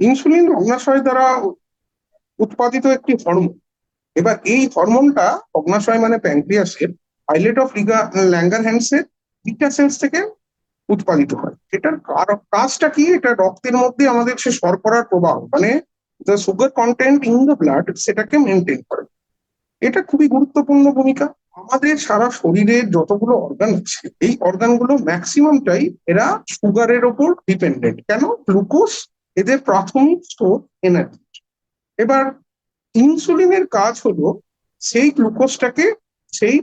Insulin অগ্নাশয় দ্বারা উৎপাদিত একটি হরমোন। এবার এই হরমোনটা অগ্নাশয় মানে প্যাঙ্ক্রিয়াসের আইলেট অফ ল্যাঙ্গার হ্যান্ডসের বিটা সেলস থেকে উৎপাদিত হয়। এটার কাজটা কি? এটা রক্তের মধ্যে আমাদের সে শর্করার প্রবাহ মানে the sugar content in the blood সেটাকে মেনটেন করে। এটা খুবই গুরুত্বপূর্ণ ভূমিকা। আমাদের সারা শরীরে যতগুলো অর্গান আছে, এই অর্গানগুলো ম্যাক্সিমামটাই এরা সুগারের ওপর ডিপেন্ডেন্ট কেন? গ্লুকোজ এদের প্রাথমিক স্টোর এনার্জি। এবার ইনসুলিনের কাজ হলো সেই গ্লুকোজটাকে সেই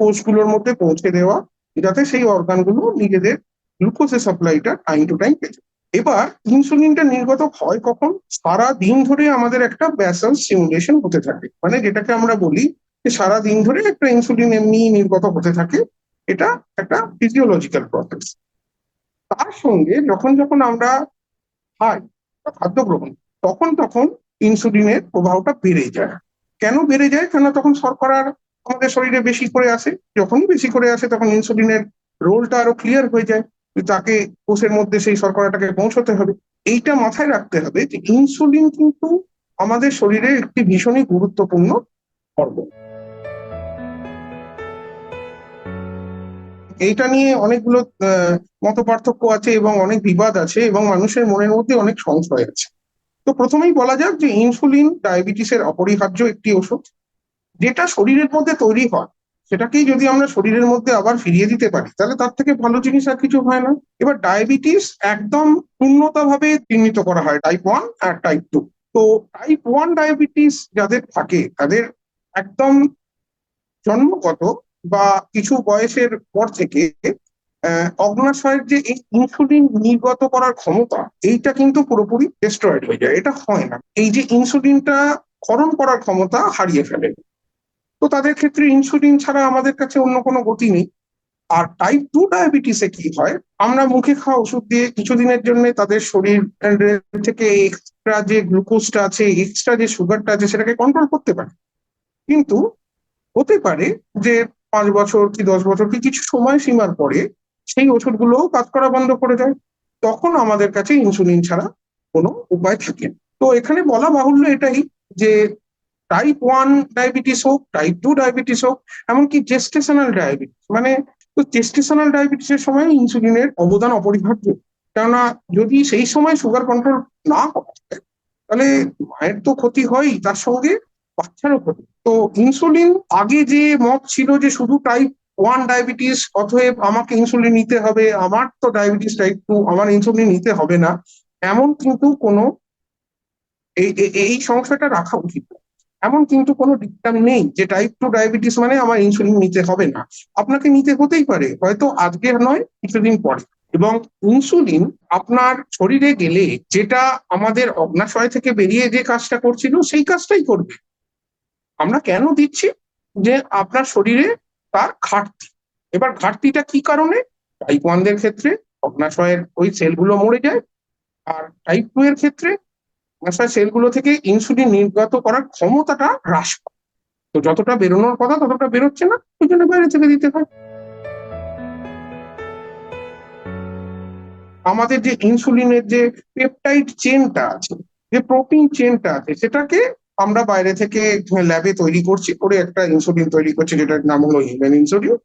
কোষগুলোর মধ্যে পৌঁছে দেওয়া, যাতে সেই অর্গানগুলো নিজেদের গ্লুকোজের সাপ্লাইটা টাইম টু টাইম পেয়ে এবার ইনসুলিনটা নির্গত হয় কখন? সারা দিন ধরে আমাদের একটা ব্যাসাল সিমুলেশন হতে থাকে মানে যেটাকে আমরা বলি যে সারা দিন ধরে একটা ইনসুলিন এমনি নির্গত হতে থাকে, এটা একটা ফিজিওলজিক্যাল প্রসেস তার সঙ্গে যখন যখন আমরা খাই খাদ্য গ্রহণ, তখন তখন ইনসুলিনের প্রভাবটা বেড়ে যায়। কেন বেড়ে যায়? কেন তখন শর্করার আমাদের শরীরে বেশি করে আসে। যখন বেশি করে আসে, তখন ইনসুলিনের রোলটা আরও ক্লিয়ার হয়ে যায়। তাকে কোষের মধ্যে সেই শর্করাটাকে পৌঁছতে হবে। এইটা মাথায় রাখতে হবে যে ইনসুলিন কিন্তু আমাদের শরীরে একটি ভীষণই গুরুত্বপূর্ণ হরমোন। এইটা নিয়ে অনেকগুলো মত পার্থক্য আছে এবং অনেক বিবাদ আছে এবং মানুষের মনের মধ্যে অনেক সংশয় আছে। তো প্রথমেই বলা যাক যে ইনসুলিন ডায়াবেটিসের অপরিহার্য একটি ওষুধ, যেটা শরীরের মধ্যে তৈরি হয়, সেটাকেই যদি আমরা শরীরের মধ্যে আবার ফিরিয়ে দিতে পারি, তাহলে তার থেকে ভালো জিনিস আর কিছু হয় না। এবার ডায়াবেটিস একদম পূর্ণতাভাবে চিহ্নিত করা হয় টাইপ ওয়ান আর টাইপ টু তো টাইপ ওয়ান ডায়াবেটিস যাদের থাকে, তাদের একদম জন্মগত বা কিছু বয়সের পর থেকে অগ্নাশয়ের যে এই ইনসুলিন নির্গত করার ক্ষমতা, এইটা কিন্তু পুরোপুরি ডিস্ট্রয়েড হয়ে যায়। এটা হয় না। এই যে ইনসুলিনটা ক্ষরণ করার ক্ষমতা হারিয়ে ফেলে। তো তাদের ক্ষেত্রে ইনসুলিন ছাড়া আমাদের কাছে অন্য কোনো গতি নেই। আর টাইপ টু ডায়াবেটিসে কি হয়? আমরা মুখে খাওয়া ওষুধ দিয়ে কিছুদিনের জন্য তাদের শরীর থেকে এক্সট্রা যে গ্লুকোজটা আছে এক্সট্রা যে সুগারটা আছে, সেটাকে কন্ট্রোল করতে পারে। কিন্তু হতে পারে যে পাঁচ বছর কি দশ বছর কি কিছু সময় সীমার পরে সেই ওষুধগুলো কাজ করা বন্ধ করে দেয়। তখন আমাদের কাছে ইনসুলিন ছাড়া কোনো উপায় থাকে তো এখানে বলা বাহুল্য এটাই যে টাইপ ওয়ান ডায়াবেটিস হোক টাইপ টু ডায়াবেটিস হোক, এমনকি জেস্টেশনাল ডায়াবেটিস মানে তো জেস্টেশনাল ডায়াবেটিসের সময় ইনসুলিনের অবদান অপরিহার্য। কেননা যদি সেই সময় সুগার কন্ট্রোল না করা তাহলে মায়ের তো ক্ষতি হয়ই, তার সঙ্গে বাচ্চারও ক্ষতি। তো ইনসুলিন আগে যে মত ছিল যে শুধু টাইপ ওয়ান ডায়াবেটিস অতএব আমাকে ইনসুলিন নিতে হবে, আমার তো ডায়াবেটিস টাইপ টু আমার ইনসুলিন নিতে হবে না, এমন কিন্তু কোনো এই সংশয়টা রাখা উচিত এমন কিন্তু কোনো ডিকটাম নেই যে টাইপ টু ডায়াবেটিস মানে আমার ইনসুলিন নিতে হবে না। আপনাকে নিতে হতেই পারে, হয়তো আজকে নয়, কিছুদিন পরে। এবং ইনসুলিন আপনার শরীরে গেলে যেটা আমাদের অগ্নাশয় থেকে বেরিয়ে যে কাজটা করছিল, সেই কাজটাই করবে। আমরা কেন দিচ্ছি? যে আপনার শরীরে তার ঘাটতি। এবার ঘাটতিটা কি কারণে? টাইপ ওয়ানদের ক্ষেত্রে অগ্নাশয়ের ওই সেলগুলো মরে যায়। আর টাইপ টু এর ক্ষেত্রে অগ্নাশয় সেলগুলো থেকে ইনসুলিন নির্গত করার ক্ষমতাটা হ্রাস পায়। তো যতটা বেরোনোর কথা ততটা বেরোচ্ছে না, ওই জন্য বাইরে থেকে দিতে হয়। আমাদের যে ইনসুলিনের যে পেপটাইড চেনটা আছে, যে প্রোটিন চেনটা আছে, সেটাকে আমরা বাইরে থেকে ল্যাবে তৈরি করছি, করে একটা ইনসুলিন তৈরি করছি, যেটার নাম হলো হিউম্যান ইনসুলিন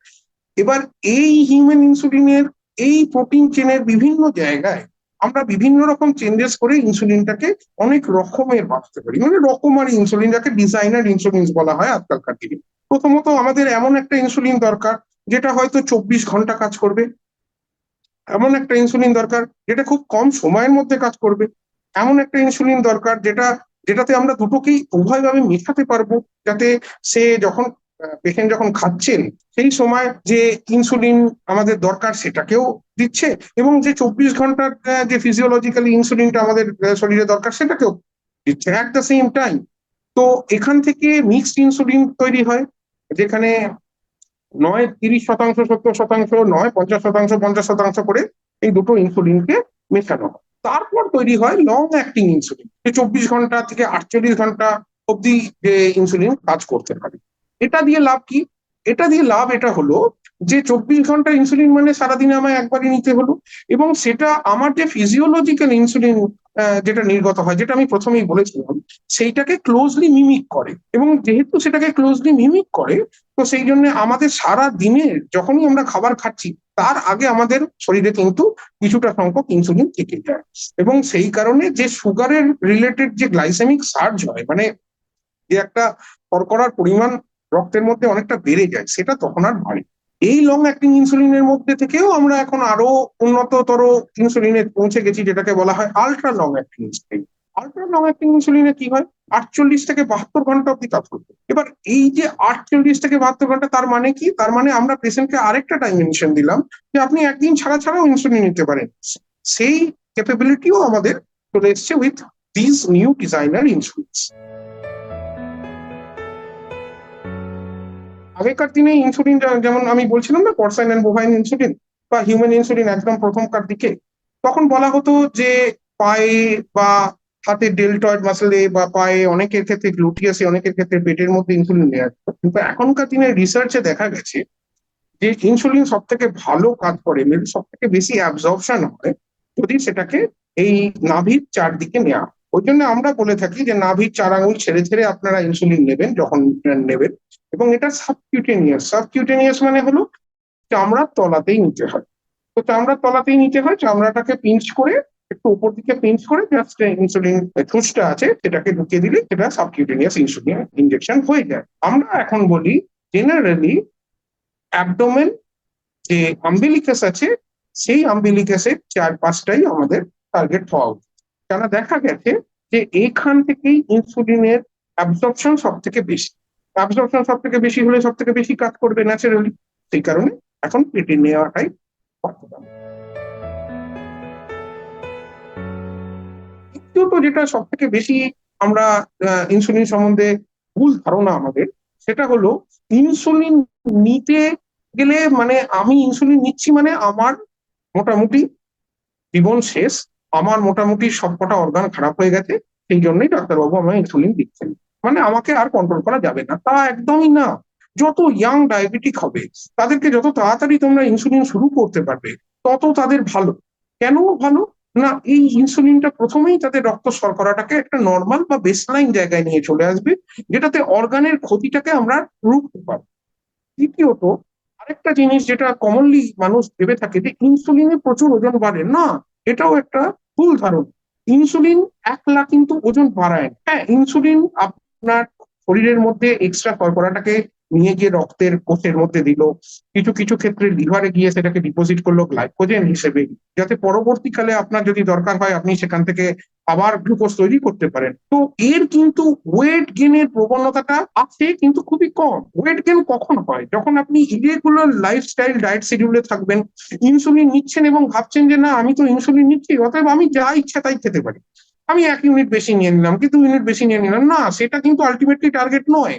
এবার এই হিউম্যান ইনসুলিনের এই প্রোটিন চেনের বিভিন্ন জায়গায় আমরা বিভিন্ন রকম চেঞ্জেস করে ইনসুলিনটাকে অনেক রকমের বানাতে পারি। মানে রকমারি ইনসুলিন যাকে ডিজাইনার ইনসুলিন বলা হয় আজকালকার দিনে প্রথমত আমাদের এমন একটা ইনসুলিন দরকার, যেটা হয়তো চব্বিশ ঘণ্টা কাজ করবে। এমন একটা ইনসুলিন দরকার, যেটা খুব কম সময়ের মধ্যে কাজ করবে। এমন একটা ইনসুলিন দরকার, যেটা যেটাতে আমরা দুটোকেই উভয়ভাবে মেশাতে পারব, যাতে সে যখন পেশেন্ট যখন খাচ্ছেন, সেই সময় যে ইনসুলিন আমাদের দরকার সেটাকেও দিচ্ছে এবং যে চব্বিশ ঘণ্টার যে ফিজিওলজিক্যালি ইনসুলিনটা আমাদের শরীরে দরকার সেটাকেও দিচ্ছে অ্যাট দ্য সেম টাইম তো এখান থেকে মিক্সড ইনসুলিন তৈরি হয়, যেখানে নয়, তিরিশ শতাংশ, সত্তর শতাংশ, নয়, পঞ্চাশ শতাংশ পঞ্চাশ শতাংশ করে এই দুটো ইনসুলিনকে মেশানো হয়। তারপর তৈরি হয় লং অ্যাক্টিং ইনসুলিন যে চব্বিশ ঘণ্টা থেকে আটচল্লিশ ঘণ্টা অব্দি যে ইনসুলিন কাজ করতে পারে। এটা দিয়ে লাভ কি? এটা দিয়ে লাভ এটা হলো যে চব্বিশ ঘণ্টা ইনসুলিন মানে সারাদিনে আমায় একবারই নিতে হলো এবং সেটা আমার যে ফিজিওলজিক্যাল ইনসুলিন যেটা নির্গত হয়, যেটা আমি প্রথমেই বলেছিলাম, সেইটাকে ক্লোজলি মিমিক করে এবং যেহেতু সেটাকে ক্লোজলি মিমিক করে, তো সেই জন্য আমাদের সারা দিনে যখনই আমরা খাবার খাচ্ছি, তার আগে আমাদের শরীরে কিন্তু কিছুটা সংখ্যক ইনসুলিন থেকে যায় এবং সেই কারণে যে সুগারের রিলেটেড যে গ্লাইসেমিক সার্জ হয় মানে যে একটা শর্করার পরিমাণ রক্তের মধ্যে অনেকটা বেড়ে যায়, সেটা তখন আর বাড়ে। এই লং অ্যাক্টিং ইনসুলিনের মধ্যে থেকেও আমরা এখন আরও উন্নততর ইনসুলিনে পৌঁছে গেছি, যেটাকে বলা হয় ultra long acting insulin ultra long acting ইনসুলিনে কি হয়? আটচল্লিশ থেকে বাহাত্তর ঘণ্টা অব্দি করবে এবার এই যে আটচল্লিশ থেকে বাহাত্তর ঘণ্টা, তার মানে কি? তার মানে আমরা পেশেন্টকে আরেকটা ডাইমেনশন দিলাম যে আপনি একদিন ছাড়া ছাড়াও ইনসুলিন নিতে পারেন। সেই ক্যাপাবিলিটিও আমাদের চলে এসছে with this new designer insulins আগেকার দিনে ইনসুলিন যেমন আমি বলছিলাম না পরসাইন অ্যান্ড বোভাইন ইনসুলিন বা হিউম্যান ইনসুলিন একদম প্রথমকার দিকে, তখন বলা হতো যে পায়ে বা হাতে ডেলটয়েড মাসেলে বা পায়ে অনেকের ক্ষেত্রে গ্লুটিয়াসে অনেকের ক্ষেত্রে পেটের মধ্যে ইনসুলিন নেওয়া কিন্তু এখনকার দিনের রিসার্চে দেখা গেছে যে ইনসুলিন সব থেকে ভালো কাজ করে সব থেকে বেশি অ্যাবজর্পশন হয় যদি সেটাকে এই নাভির চারদিকে নেওয়া। ওই জন্য আমরা বলে থাকি যে নাভির চার আঙুল ছেড়ে ছেড়ে আপনারা ইনসুলিন নেবেন, যখন নেবেন এবং এটা সাবকিউটেনিয়াস সাবকিউটেনিয়াস মানে হলো চামড়ার তলাতেই নিতে হয়। তো চামড়ার তলাতেই নিতে হয়, চামড়াটাকে পিঞ্চ করে, একটু উপর দিকে পিঞ্চ করে জাস্ট ইনসুলিন ঠুসটা আছে, সেটাকে ঢুকিয়ে দিলে সেটা সাবকিউটেনিয়াস ইনসুলিন ইনজেকশন হয়ে যায়। আমরা এখন বলি জেনারেলি অ্যাবডোমেন যে আম্বিলিকাস আছে, সেই আম্বিলিকাসের চার পাঁচটাই আমাদের টার্গেট হওয়া উচিত। কেন দেখা গেছে যে এইখান থেকেই ইনসুলিনের অ্যাবজর্পশন সব থেকে বেশি। অ্যাবজর্পশন সব থেকে বেশি হলে সব থেকে বেশি কাজ করবে ন্যাচারালি সেই কারণে এখন পেটে নেওয়াটাই দ্বিতীয়ত যেটা সব থেকে বেশি আমরা ইনসুলিন সম্বন্ধে ভুল ধারণা আমাদের, সেটা হলো ইনসুলিন নিতে গেলে মানে আমি ইনসুলিন নিচ্ছি মানে আমার মোটামুটি জীবন শেষ, আমার মোটামুটি সবকটা অর্গান খারাপ হয়ে গেছে, সেই জন্যই ডাক্তারবাবু আমায় ইনসুলিন দিচ্ছেন। মানে আমাকে আর কন্ট্রোল করা যাবে না। তা একদমই না। যত ইয়াং ডায়াবেটিক হবে, তাদেরকে যত তাড়াতাড়ি তোমরা ইনসুলিন শুরু করতে পারবে, তত তাদের ভালো। কেন ভালো? না, এই ইনসুলিনটা প্রথমেই তাদের রক্ত শর্করাটাকে একটা নর্মাল বা বেসলাইন জায়গায় নিয়ে চলে আসবে, যেটাতে অর্গানের ক্ষতিটাকে আমরা রুখতে পারব। দ্বিতীয়ত, আরেকটা জিনিস যেটা কমনলি মানুষ ভেবে থাকে যে ইনসুলিনে প্রচুর ওজন বাড়ে। না, এটাও একটা ভুল ধারণা। ইনসুলিন একলা কিন্তু ওজন বাড়ায় হ্যাঁ ইনসুলিন আপনার শরীরের মধ্যে এক্সট্রা শর্করাটাকে নিয়ে গিয়ে রক্তের কোষের মধ্যে দিল। কিছু কিছু ক্ষেত্রে লিভারে গিয়ে সেটাকে ডিপোজিট করল গ্লাইকোজেন হিসেবে। যাতে পরবর্তীকালে আপনার যদি দরকার হয়, আপনি সেখান থেকে আবার গ্লুকোজ তৈরি করতে পারেন। তো এর কিন্তু ওয়েট গেনের প্রবণতাটা আছে, কিন্তু খুবই কম। ওয়েট গেন কখন হয়? যখন আপনি ইরেগুলার লাইফস্টাইল ডায়েট শিডিউলে থাকবেন ইনসুলিন নিচ্ছেন এবং ভাবছেন যে, না, আমি তো ইনসুলিন নিচ্ছি, অতএব আমি যা ইচ্ছা তাই খেতে পারি। আমি এক ইউনিট বেশি নিয়ে নিলাম কি দু ইউনিট বেশি নিয়ে নিলাম। না, সেটা কিন্তু আলটিমেটলি টার্গেট নয়।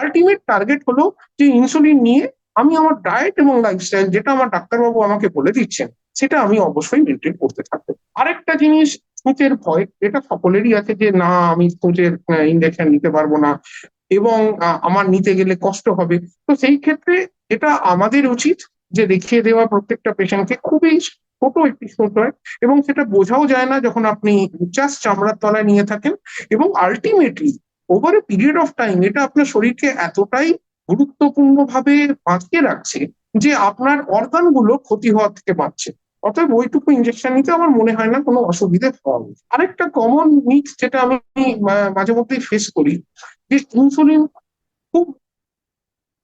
আলটিমেট টার্গেট হলো যে ইনসুলিন নিয়ে আমি আমার ডায়েট এবং লাইফস্টাইল যেটা আমার ডাক্তারবাবু আমাকে বলে দিচ্ছেন, সেটা আমি অবশ্যই মেনটেন করতে থাকব। আরেকটা জিনিস, সূচের ভয়, এটা সকলেরই আছে যে, না, আমি সূচের ইঞ্জেকশন নিতে পারব না এবং আমার নিতে গেলে কষ্ট হবে। তো সেই ক্ষেত্রে এটা আমাদের উচিত যে দেখিয়ে দেওয়া প্রত্যেকটা পেশেন্টকে খুবই ছোট একটি হয় এবং সেটা বোঝাও যায় না যখন আপনি জাস্ট চামড়ার তলায় নিয়ে থাকেন এবং ultimately over a period of time এটা আপনার শরীরকে এতটাই গুরুত্বপূর্ণ ভাবে বাঁচিয়ে রাখছে যে আপনার অর্গানগুলো ক্ষতি হওয়ার থেকে বাঁচছে। অতএব ওইটুকু ইনজেকশন নিতে আমার মনে হয় না কোনো অসুবিধে হবে আরেকটা কমন মিথ যেটা আমি মাঝে মধ্যেই ফেস করি যে ইনসুলিন খুব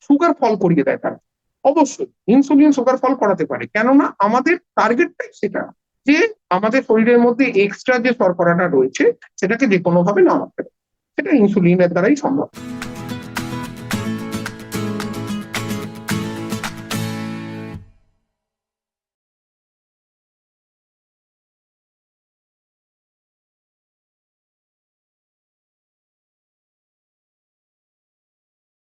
সুগার ফল করিয়ে দেয় তারা। অবশ্যই ইনসুলিন সুগার ফল করাতে পারে। কেননা আমাদের টার্গেটটাই সেটা। যে আমাদের শরীরের মধ্যে এক্সট্রা যে শর্করাটা রয়েছে, সেটাকে যে কোনোভাবে নামাতে পারে। সেটা ইনসুলিনের দ্বারাই সম্ভব।